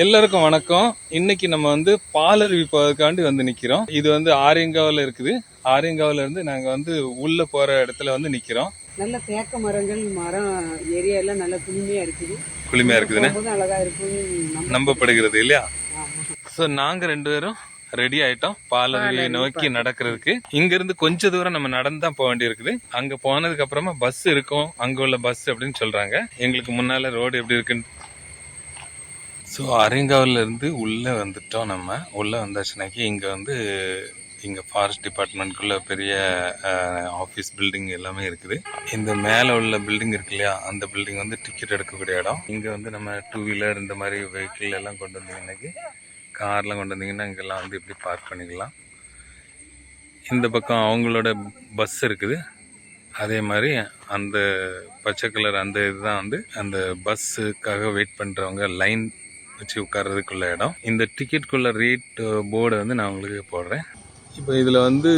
எல்லாருக்கும் வணக்கம். இன்னைக்கு நம்ம வந்து பாலருவி போவதுக்காண்டி வந்து நிக்கிறோம். இது வந்து ஆரியங்காவில் இருக்குது. ஆரியங்காவில இருந்து நாங்க வந்து உள்ள போற இடத்துல வந்து நிக்கிறோம். நல்ல தேக்க மரங்கள் மரம் ஏரியா எல்லாம் நல்ல குளுமையா இருக்குது. குளுமையா இருக்குதுன்னு அழகா இருக்கும்னு நம்ப- நம்பப்படுகிறது இல்லையா? ஆமா. சோ நாங்க ரெண்டு பேரும் ரெடி ஆயிட்டோம். பாலருவியை நோக்கி நடக்கிறதுக்கு. இங்க இருந்து கொஞ்ச தூரம் நம்ம நடந்து தான் போக வேண்டியிருக்குது. அங்க போனதுக்கு அப்புறமா பஸ் இருக்கும். அங்க உள்ள பஸ் அப்படின்னு சொல்றாங்க. எங்களுக்கு முன்னால ரோடு எப்படி இருக்குன்னு ஸோ அரிங்காவிலேருந்து உள்ளே வந்துட்டோம் நம்ம. உள்ளே வந்தாச்சுனாக்கி இங்கே வந்து இங்கே ஃபாரஸ்ட் டிபார்ட்மெண்ட்குள்ளே பெரிய ஆஃபீஸ் பில்டிங் எல்லாமே இருக்குது. இந்த மேலே உள்ள பில்டிங் இருக்கு இல்லையா அந்த பில்டிங் வந்து டிக்கெட் எடுக்கக்கூடிய இடம். இங்கே வந்து நம்ம டூ வீலர் இந்த மாதிரி வெஹிக்கிள் எல்லாம் கொண்டு வந்தீங்கன்னாக்கி கார்லாம் கொண்டு வந்தீங்கன்னா இங்கெல்லாம் வந்து இப்படி பார்க் பண்ணிக்கலாம். இந்த பக்கம் அவங்களோட பஸ் இருக்குது. அதே மாதிரி அந்த பச்சை கலர் அந்த இதுதான் வந்து அந்த பஸ்ஸுக்காக வெயிட் பண்ணுறவங்க லைன் வச்சு உட்கார்றதுக்குள்ள இடம். இந்த டிக்கெட்டுக்குள்ள ரேட் போர்டை வந்து நான் உங்களுக்கு போடுறேன். இப்போ இதில் வந்து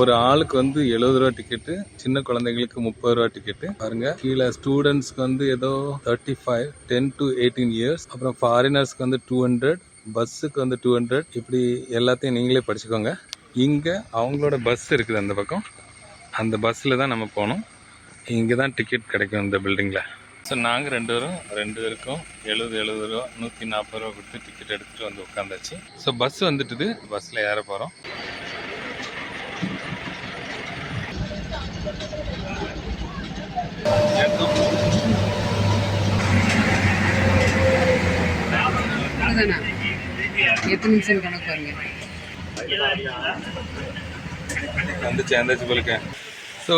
ஒரு ஆளுக்கு வந்து எழுபது ரூபா டிக்கெட்டு சின்ன குழந்தைங்களுக்கு முப்பது ரூபா டிக்கெட்டு பாருங்க. கீழே ஸ்டூடெண்ட்ஸ்க்கு வந்து ஏதோ thirty five ten to eighteen years அப்புறம் ஃபாரினர்ஸ்க்கு வந்து டூ ஹண்ட்ரட் பஸ்ஸுக்கு வந்து டூ ஹண்ட்ரட் இப்படி எல்லாத்தையும் நீங்களே படிச்சுக்கோங்க. இங்கே அவங்களோட பஸ் இருக்குது அந்த பக்கம். அந்த பஸ்ஸில் தான் நம்ம போகணும். இங்கே தான் டிக்கெட் கிடைக்கும் இந்த பில்டிங்கில் ஸோ நாங்கள் ரெண்டு பேரும் ரெண்டு பேருக்கும் எழுபது எழுபது ரூபா நூற்றி நாற்பது ரூபா கொடுத்து டிக்கெட் எடுத்துகிட்டு வந்து உட்காந்தாச்சு. ஸோ பஸ் வந்துட்டுது. பஸ்ஸில் ஏற போகிறோம்? எத்தனை நிமிஷம் கணக்கு பாருங்க வந்து சேர்ந்தாச்சு போலுக்க ஸோ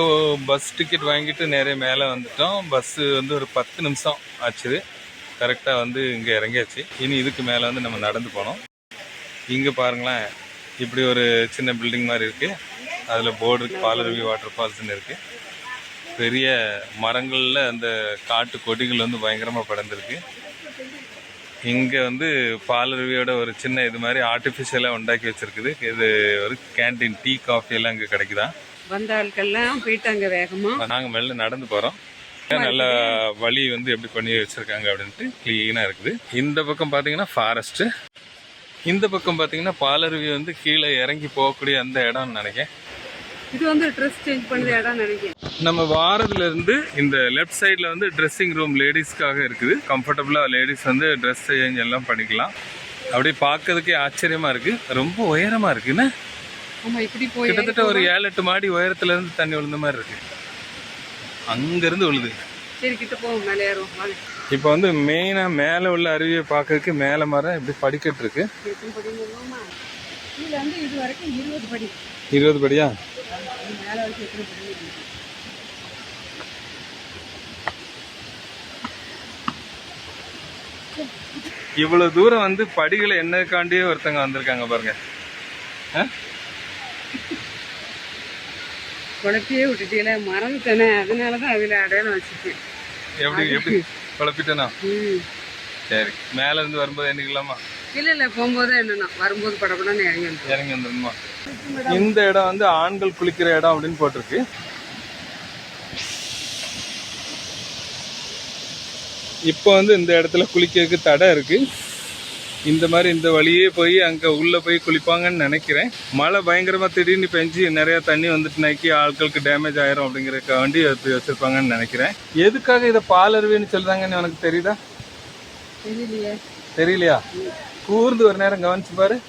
பஸ் டிக்கெட் வாங்கிட்டு நிறைய மேலே வந்துட்டோம். பஸ்ஸு வந்து ஒரு பத்து நிமிஷம் ஆச்சுது. கரெக்டாக வந்து இங்கே இறங்கியாச்சு. இனி இதுக்கு மேலே வந்து நம்ம நடந்து போனோம். இங்கே பாருங்களேன் இப்படி ஒரு சின்ன பில்டிங் மாதிரி இருக்குது அதில் போர்டு இருக்குது பாலருவி வாட்டர் ஃபால்ஸ்னு இருக்குது பெரிய மரங்களில் அந்த காட்டு கொடிகள் வந்து பயங்கரமாக படர்ந்துருக்கு. இங்கே வந்து பாலருவியோட ஒரு சின்ன இது மாதிரி ஆர்டிஃபிஷியலாக உண்டாக்கி வச்சிருக்குது. இது ஒரு கேண்டீன் டீ காஃபி எல்லாம் இங்கே கிடைக்குதா? வந்த ஆட்கள்லாம் போயிட்டாங்க வேகமா. நாங்கள் மெல்ல நடந்து போகிறோம் நல்ல வழி வந்து எப்படி பண்ணி வச்சிருக்காங்க அப்படின்ட்டு க்ளீனாக இருக்குது. இந்த பக்கம் பார்த்தீங்கன்னா ஃபாரஸ்ட்டு இந்த பக்கம் பார்த்தீங்கன்னா பாலருவி வந்து கீழே இறங்கி போகக்கூடிய அந்த இடம்னு நினைக்கிறேன். இது வந்து ட்ரெஸ் சேஞ்ச் பண்ணது இடம் நினைக்கிறேன். நம்ம வாரத்துல இருந்து இந்த லெஃப்ட் சைடில் வந்து ட்ரெஸ்ஸிங் ரூம் லேடிஸ்க்காக இருக்குது. கம்ஃபர்டபுளாக லேடிஸ் வந்து ட்ரெஸ் சேஞ்ச் எல்லாம் பண்ணிக்கலாம். அப்படியே பார்க்கறதுக்கே ஆச்சரியமா இருக்கு. ரொம்ப உயரமா இருக்குன்னு ஆமா இப்படி போய் கிட்டத்தட்ட ஒரு ஏழு எட்டு மாடி உயரத்துல இருந்து தண்ணி விழுந்த மாதிரி இருக்கு. அங்க இருந்து விழுது. சரி கிட்ட போவோம் மேலே ஏறுவோம் இப்போ வந்து மெயினாக மேலே உள்ள அருவியை பார்க்கறதுக்கு மேலே மரம் இப்படி படிக்கட்டு இருக்கு. எத்தனை படி போவோமா கீழே வந்து இது வரைக்கும் இருபது படி. இருபது படியா? அது மேலே வரைக்கும் எத்தனை படி இருக்கு? இவ்வளவு தூரம் வந்து படிகளை என்னக்காண்டியே ஒருத்தங்க வந்திருக்காங்க பாருங்க? குழப்பியே விட்டுட்டீங்களே மறந்துட்டேனே. அதனால தான் அதில் அடையாளம் வச்சுட்டேன். எப்படி எப்படி? குழப்பிட்டேனா? சரி மேல இருந்து வரும்போது எண்ணிக்கலாமா? இல்லை இல்லை போகும்போது என்னன்னா வரும்போது படப்படன்னு இறங்கி வந்துட்டோம் இறங்கி வந்துடணுமா இந்த இடம் வந்து ஆண்கள் குளிக்கிற இடம் அப்படின்னு போட்டிருக்கு. இப்போ வந்து இந்த இடத்துல குளிக்கிறதுக்கு தடை இருக்கு. இந்த மாதிரி இந்த வழியே போய் அங்க உள்ள போய் குளிப்பாங்கன்னு நினைக்கிறேன். மழை பயங்கரமா திடீர்னு பெஞ்சு நிறைய தண்ணி வந்துட்டுனாக்கி ஆட்களுக்கு டேமேஜ் ஆயிரும் அப்படிங்கறதுக்காக வேண்டி எடுத்து வச்சிருப்பாங்கன்னு நினைக்கிறேன். எதுக்காக இதை பாலருவின்னு சொல்றாங்கன்னு உனக்கு தெரியுதா? தெரியலையே. தெரியலையா? கூர்ந்து ஒரு நேரம் கவனிச்சு பாரு.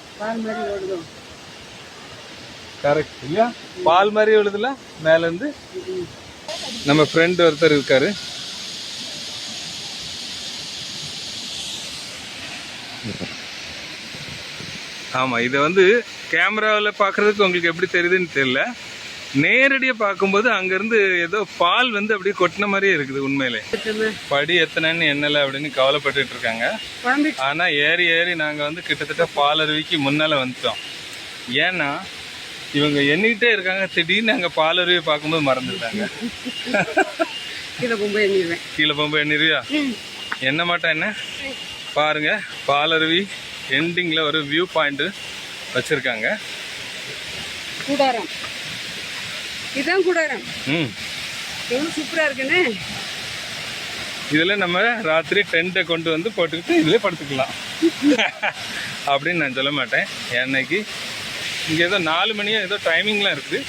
கரெக்ட் இல்லையா? பால் மாதிரி விழுதுல மேல இருந்து நம்ம ஃப்ரெண்ட் ஒருத்தர் இருக்காரு. ஆமா இதை வந்து கேமராவில் பார்க்கறதுக்கு உங்களுக்கு எப்படி தெரியுதுன்னு தெரியல. நேரடியாக பார்க்கும்போது அங்கேருந்து ஏதோ பால் வந்து அப்படியே கொட்டின மாதிரியே இருக்குது உண்மையிலே. படி எத்தனைன்னு எண்ணல அப்படின்னு கவலைப்பட்டுட்டு இருக்காங்க. குழம்பு ஆனா ஏறி ஏறி நாங்க வந்து கிட்டத்தட்ட பாலருவிக்கு முன்னால வந்துட்டோம். ஏன்னா இவங்க எண்ணிக்கிட்டே இருக்காங்க. திடீர்னு அங்க பாலருவியை பார்க்கும்போது மறந்துட்டாங்க. கீழே போகும்போது எண்ணிடுவேன். கீழே போகும்போது எண்ணிருவியா என்ன மாட்டா என்ன? பாருங்க பாலருவி எண்டிங்ல ஒரு வியூ பாயிண்ட் வச்சிருக்காங்க. கூடாரம். இதுதான் கூடாரம். ம். எவ்வளோ சூப்பராக இருக்குன்னு. இதில் நம்ம ராத்திரி டென்ட்டை கொண்டு வந்து போட்டுக்கிட்டு இதில் படுத்துக்கலாம். அப்படின்னு நான் சொல்ல மாட்டேன். என்னைக்கு இங்கே ஏதோ நாலு மணியோ ஏதோ டைமிங்லாம் இருக்குது.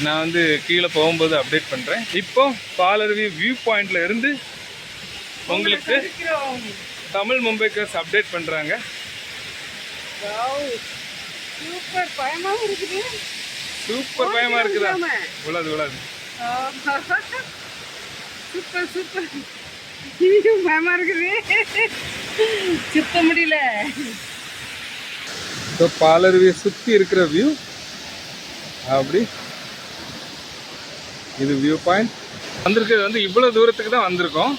நான் வந்து கீழே போகும்போது அப்டேட் பண்ணுறேன் இப்போ பாலருவி வியூ பாயிண்ட்ல இருந்து உங்களுக்கு. தமிழ் மும்பைக்கர்ஸ் அப்டேட் பண்ணுறாங்க. சூப்பர் பயமாவும் இருக்குது. சூப்பர் பயமாக இருக்குதா. உழது உழது. சூப்பர் சூப்பர் இனியும் பயமா இருக்குது. சுத்த முடியல. ஸோ பாலருவியை சுற்றி இருக்கிற வியூ அப்படி. இது வியூ பாயிண்ட் வந்திருக்கிறது வந்து இவ்வளோ தூரத்துக்கு தான் வந்திருக்கோம்.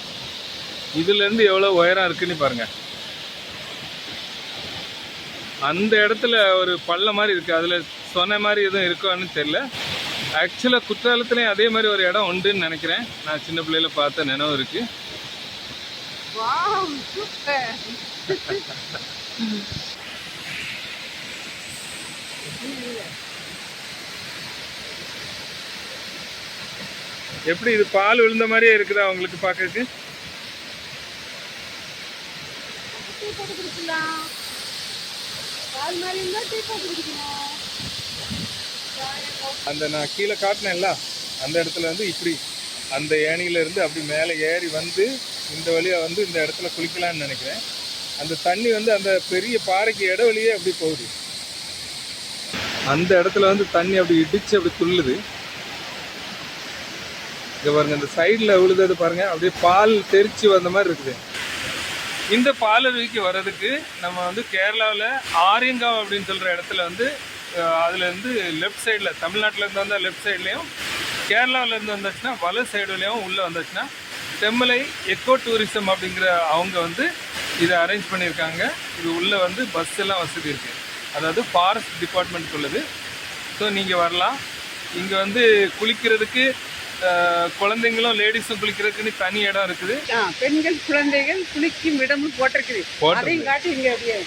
இதுலேருந்து எவ்வளோ உயரம் இருக்குன்னு பாருங்க. அந்த இடத்துல ஒரு பள்ளம் மாதிரி இருக்கு. அதில் சொன்ன மாதிரி எதுவும் இருக்கான்னு தெரியல. ஆக்சுவலாக குற்றாலத்துலேயும் அதே மாதிரி ஒரு இடம் உண்டுன்னு நினைக்கிறேன். நான் சின்ன பிள்ளையில பார்த்த நினைவு இருக்கு. எப்படி இது பால் விழுந்த மாதிரியே இருக்குதா உங்களுக்கு பார்க்கறதுக்கு டீ போட்டு குடிக்கலாம் பால் மாதிரி இருந்தால் டீ போட்டு குடிக்கணும். அந்த நான் கீழே காட்டினேன்ல அந்த இடத்துல வந்து இப்படி அந்த ஏணியில இருந்து அப்படி மேலே ஏறி வந்து இந்த வழியாக வந்து இந்த இடத்துல குளிக்கலாம்னு நினைக்கிறேன். அந்த தண்ணி வந்து அந்த பெரிய பாறைக்கு இட வழியே அப்படி போகுது. அந்த இடத்துல வந்து தண்ணி அப்படி இடிச்சு அப்படி துள்ளுது. இங்கே பாருங்க இந்த சைடில் விழுதது பாருங்க அப்படியே பால் தெரிச்சு வந்த மாதிரி இருக்குது. இந்த பாலருவிக்கு வர்றதுக்கு நம்ம வந்து கேரளாவில் ஆரியங்காவ் அப்படின்னு சொல்கிற இடத்துல வந்து அதுலேருந்து லெஃப்ட் சைடில் தமிழ்நாட்டில் இருந்து வந்தால் லெஃப்ட் சைட்லேயும் கேரளாவிலேருந்து வந்துச்சுன்னா வல சைடுலேயும் உள்ளே வந்துச்சுன்னா செம்மலை எக்கோ டூரிசம் அப்படிங்கிற அவங்க வந்து இதை அரேஞ்ச் பண்ணியிருக்காங்க. இது உள்ளே வந்து பஸ் எல்லாம் வசதி இருக்குது அதாவது ஃபாரஸ்ட் டிபார்ட்மெண்ட் உள்ளது. ஸோ நீங்கள் வரலாம். இங்கே வந்து குளிக்கிறதுக்கு குழந்தைங்களும் லேடிஸும் குளிக்கிறதுக்குன்னு தனி இடம் இருக்குது. பெண்கள் குழந்தைகள் குளிக்கும் இடம்னு போட்டிருக்குது. போட்டிருக்கு. அதையும் காட்டி இங்க அப்படியே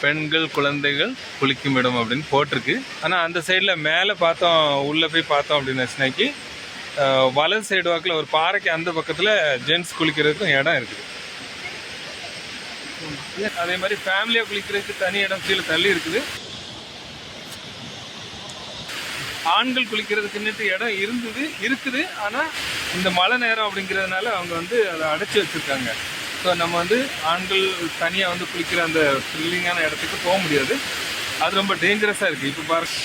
பெண்கள் குழந்தைகள் குளிக்கும் இடம் அப்படின்னு போட்டிருக்கு. ஆனால் அந்த சைடில் மேலே பார்த்தோம் உள்ளே போய் பார்த்தோம் அப்படின்னு அஹ், வலது சைடு வாக்கில் ஒரு பாறைக்கு அந்த பக்கத்தில் ஜென்ட்ஸ் குளிக்கிறதுக்கும் இடம் இருக்குது. அதே மாதிரி ஃபேமிலியாக குளிக்கிறதுக்கு தனி இடம் கீழே தள்ளி இருக்குது. ஆண்கள் குளிக்கிறதுக்குன்னுட்டு இடம் இருந்தது இருக்குது. ஆனால் இந்த மழை நேரம் அப்படிங்கிறதுனால அவங்க வந்து அதை அடைச்சி வச்சுருக்காங்க. ஸோ நம்ம வந்து ஆண்கள் தனியாக வந்து குளிக்கிற அந்த த்ரில்லிங்கான இடத்துக்கு போக முடியாது. அது ரொம்ப டேஞ்சரஸாக இருக்குது இப்போ பாருங்க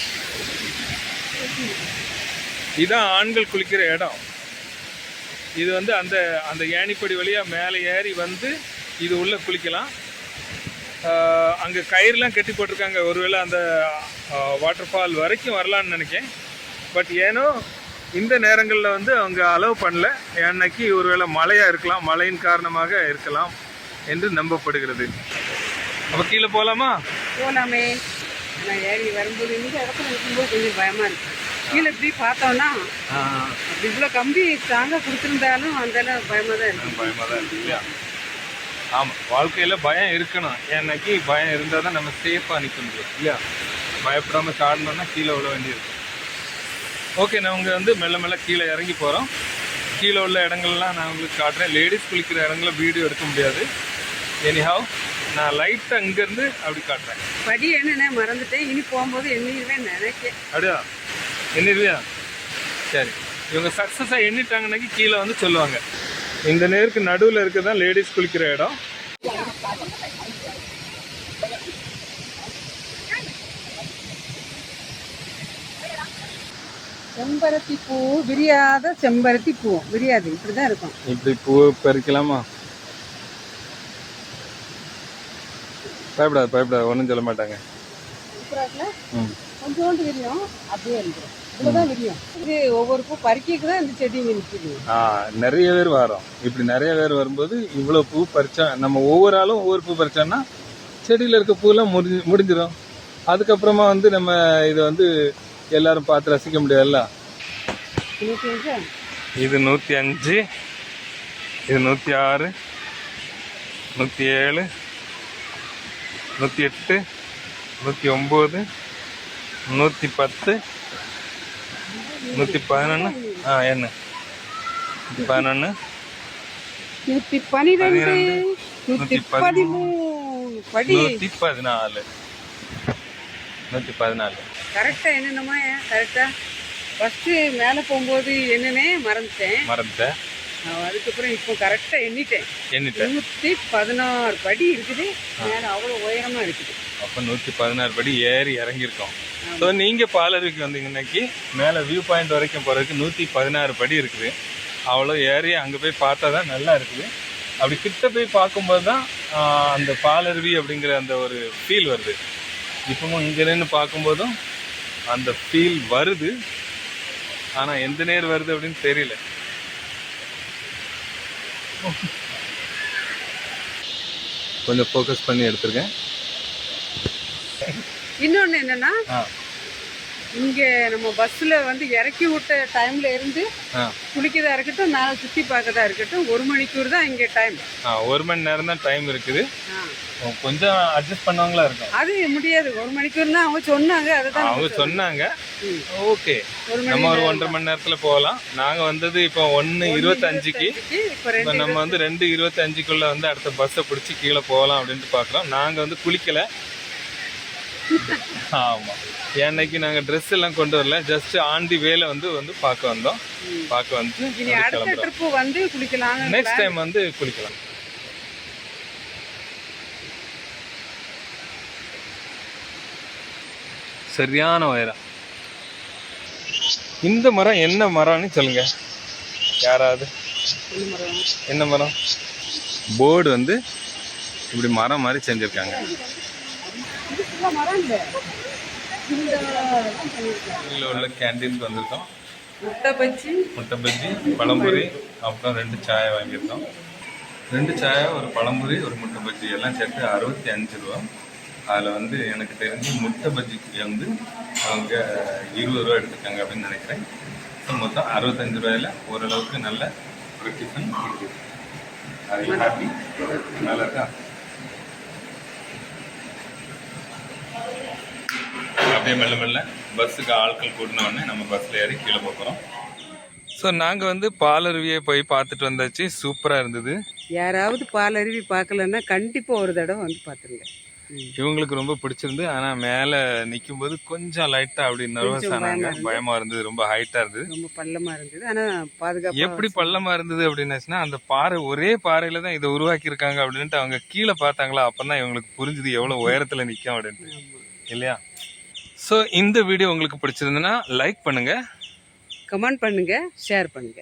இதான் ஆண்கள் குளிக்கிற இடம். இது வந்து அந்த அந்த ஏணிப்படி வழியாக மேலே ஏறி வந்து இது உள்ளே குளிக்கலாம். அங்க கயிறுலாம் கட்டி போட்டிருக்காங்க. ஒருவேளை அந்த வாட்டர் ஃபால் வரைக்கும் வரலான்னு நினைக்கேன். பட் ஏனோ இந்த நேரங்களில் வந்து அவங்க அலோவ் பண்ணல. அன்னைக்கு ஒருவேளை மழையா இருக்கலாம். மழையின் காரணமாக இருக்கலாம் என்று நம்பப்படுகிறது. அப்போ கீழே போகலாமா போலாமே. நான் ஏறி வரும்போது இந்த இடத்துல இருக்கும்போது கொஞ்சம் பயமா இருக்கு. கீழே இப்படி பார்த்தோம்னா அப்படி இவ்வளோ கம்பி தாங்க கொடுத்துருந்தாலும் அந்த அளவு பயமா தான் இருக்கு. பயமாக தான் இருக்கு இல்லையா? ஆமாம் வாழ்க்கையில் பயம் இருக்கணும். ஏன்னாக்கி பயம் இருந்தால் தான் நம்ம சேஃபாக நிற்க முடியும் இல்லையா? பயப்படாமல் சாடணும்னா கீழே விழ வேண்டியிருக்கும் ஓகே நான் உங்க வந்து மெல்ல மெல்ல கீழே இறங்கி போகிறோம் கீழே உள்ள இடங்கள்லாம் நான் உங்களுக்கு காட்டுறேன். லேடிஸ் குளிக்கிற இடங்கள வீடியோ எடுக்க முடியாது. எனிஹாவ் நான் லைட்டாக இங்கேருந்து அப்படி காட்டுறேன். படி என்னன்னு மறந்துட்டேன். இனி போகும்போது எண்ணிடுவேன் நினைக்கேன். அப்படியா? எண்ணிடுவியா? சரி. இவங்க சக்ஸஸாக எண்ணிட்டாங்கன்னாக்கி கீழே வந்து சொல்லுவாங்க. இந்த நேருக்கு நடுவில் இருக்கிறது தான் லேடிஸ் குளிக்கிற இடம். செம்பருத்தி பூ விரியாத செம்பருத்தி பூ. விரியாது இப்படிதான் இருக்கும். இப்படி பூ பறிக்கலாமா? பயப்படாது பயப்படாது ஒன்றும் சொல்ல மாட்டாங்க. கொஞ்சோண்டு விரியும் அப்படியே இருந்துடும் இவ்வளவுதான் விரியும் இது ஒவ்வொரு பூ பறிக்கைக்கு தான் இந்த நிறைய பேர் வரோம். இப்படி நிறைய பேர் வரும்போது இவ்வளோ பூ பறிச்சா நம்ம ஒவ்வொரு ஆளும் ஒவ்வொரு பூ பறிச்சோம்னா செடியில் இருக்க பூலாம் முடிஞ்சு முடிஞ்சிடும் அதுக்கப்புறமா வந்து நம்ம இதை வந்து எல்லாரும் பார்த்து ரசிக்க முடியாதுல்ல? இது நூற்றி அஞ்சு இது நூற்றி ஆறு நூற்றி ஏழு நூற்றி எட்டு நூற்றி ஒம்பது நூற்றி பத்து நூற்றி பதினொன்று ஆ என்ன? நூற்றி பதினொன்று பனிரெண்டு பன்னிரெண்டு, நூத்தி பதிமூணு படி. நூத்தி பதினாலு. நூத்தி பதினாலு. கரெக்டா என்னென்னமோ கரெக்டா? ஃபர்ஸ்ட் மேலே போகும்போது என்னன்னே மறந்துட்டேன். மறந்துட்ட நான் அதுக்கப்புறம் இப்போ கரெக்டா எண்ணிட்டேன். எண்ணிட்டேன். நூத்தி பதினாறு படி இருக்குது. மேலே அவ்வளோ உயரமா இருக்குது. அப்ப நூத்தி பதினாறு படி ஏறி இறங்கியிருக்கோம். ஸோ நீங்கள் பாலருவிக்கு வந்தீங்கன்னாக்கி மேலே வியூ பாயிண்ட் வரைக்கும் போகிறதுக்கு நூற்றி பதினாறு படி இருக்குது. அவ்வளோ ஏறி அங்கே போய் பார்த்தா தான் நல்லா இருக்குது. அப்படி கிட்ட போய் பார்க்கும்போது தான் அந்த பாலருவி அப்படிங்கிற அந்த ஒரு ஃபீல் வருது. இப்பவும் இங்கே நின்று பார்க்கும்போதும் அந்த ஃபீல் வருது. ஆனால் எந்த நேர் வருது அப்படின்னு தெரியல. கொஞ்சம் ஃபோக்கஸ் பண்ணி எடுத்திருக்கேன் இன்னொன்று என்னன்னா இங்க நம்ம பஸ்ல வந்து இறக்கி விட்ட டைம்ல இருந்து ஆ. குளிக்கதா இருக்கட்டும் மேலே சுத்தி பார்க்கதா இருக்கட்டும் ஒரு மணிக்கூர் தான் இங்க டைம் ஒரு மணி நேரம் தான் டைம் இருக்குது. கொஞ்சம் அட்ஜஸ்ட் பண்ணவங்களா இருக்கும் அது முடியாது. ஒரு மணிக்கூர்னா அவங்க சொன்னாங்க அதுதான் அவங்க சொன்னாங்க. ஓகே. நம்ம ஒரு ஒன்றரை மணி நேரத்துல போகலாம். நாங்க வந்தது இப்போ ஒன்னு இருபத்தஞ்சுக்கு. இப்போ நம்ம வந்து ரெண்டு இருபத்தஞ்சுக்குள்ள வந்து அடுத்த பஸ்ஸை பிடிச்சி கீழே போகலாம் அப்படின்ட்டு பார்க்குறோம் நாங்க வந்து குளிக்கல. ஆமா. ஏன்னைக்கு நாங்க ட்ரெஸ் எல்லாம் கொண்டு வரல ஜஸ்ட் தி வேல வந்து வந்து பார்க்க வந்தோம். பார்க்க வந்து அடுத்த வந்து குளிக்கலாம் நெக்ஸ்ட் டைம் வந்து குளிக்கலாம். சரியான உயரம். இந்த மரம் என்ன மரம்னு சொல்லுங்க. யாராவது? என்ன மரம்? போர்டு வந்து இப்படி மரம் மாதிரி செஞ்சிருக்காங்க. இதில் உள்ள கேண்டீன்க்கு வந்திருக்கோம். முட்டை பச்சி முட்டை பஜ்ஜி பழம்புரி அப்புறம் ரெண்டு சாயை வாங்கியிருக்கோம். ரெண்டு சாயை ஒரு பழம்புரி ஒரு முட்டை பஜ்ஜி எல்லாம் சேர்த்து அறுபத்தி அஞ்சு ரூபா. அதில் வந்து எனக்கு தெரிஞ்சு முட்டை பஜ்ஜிக்கு வந்து அவங்க இருபது ரூபா எடுத்துருக்காங்க அப்படின்னு நினைக்கிறேன். ஸோ மொத்தம் அறுபத்தஞ்சு ரூபாயில ஓரளவுக்கு நல்ல ஒரு டிஃபன் இருக்குது அது ஹாப்பி நல்லா இருக்கா? அப்படியே மெல்ல மெல்ல பஸ்ஸுக்கு ஆட்கள் கூட்டின உடனே நம்ம பஸ்ஸில் ஏறி கீழே போகிறோம் ஸோ நாங்கள் வந்து பாலருவியை போய் பார்த்துட்டு வந்தாச்சு. சூப்பராக இருந்தது. யாராவது பால் அருவி பார்க்கலன்னா கண்டிப்பா ஒரு தடவை வந்து பார்த்துருங்க. இவங்களுக்கு ரொம்ப பிடிச்சிருந்து ஆனால் மேலே நிற்கும்போது கொஞ்சம் லைட்டாக அப்படி நர்வஸ் ஆனாங்க. பயமாக இருந்தது. ரொம்ப ஹைட்டாக இருந்தது. ரொம்ப பள்ளமா இருந்தது. ஆனா பாதுகாப்பு எப்படி பள்ளமா இருந்தது அப்படின்னாச்சுன்னா அந்த பாறை ஒரே பாறையில தான் இதை உருவாக்கி இருக்காங்க அப்படின்ட்டு அவங்க கீழே பார்த்தாங்களா அப்பதான் இவங்களுக்கு புரிஞ்சுது எவ்வளவு உயரத்துல நிக்கும் அப்படின்ட்டு. இல்லையா? ஸோ இந்த வீடியோ உங்களுக்கு பிடிச்சிருந்ததுன்னா லைக் பண்ணுங்க. கமெண்ட் பண்ணுங்க ஷேர் பண்ணுங்க.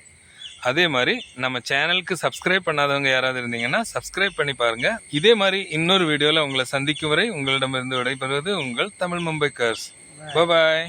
அதே மாதிரி நம்ம சேனலுக்கு சப்ஸ்கிரைப் பண்ணாதவங்க யாராவது இருந்தீங்கன்னா சப்ஸ்கிரைப் பண்ணி பாருங்க. இதே மாதிரி இன்னொரு வீடியோல உங்களை சந்திக்கும் வரை உங்களிடமிருந்து விடைபெறுவது உங்கள் தமிழ் மும்பை கர்ஸ் பாய்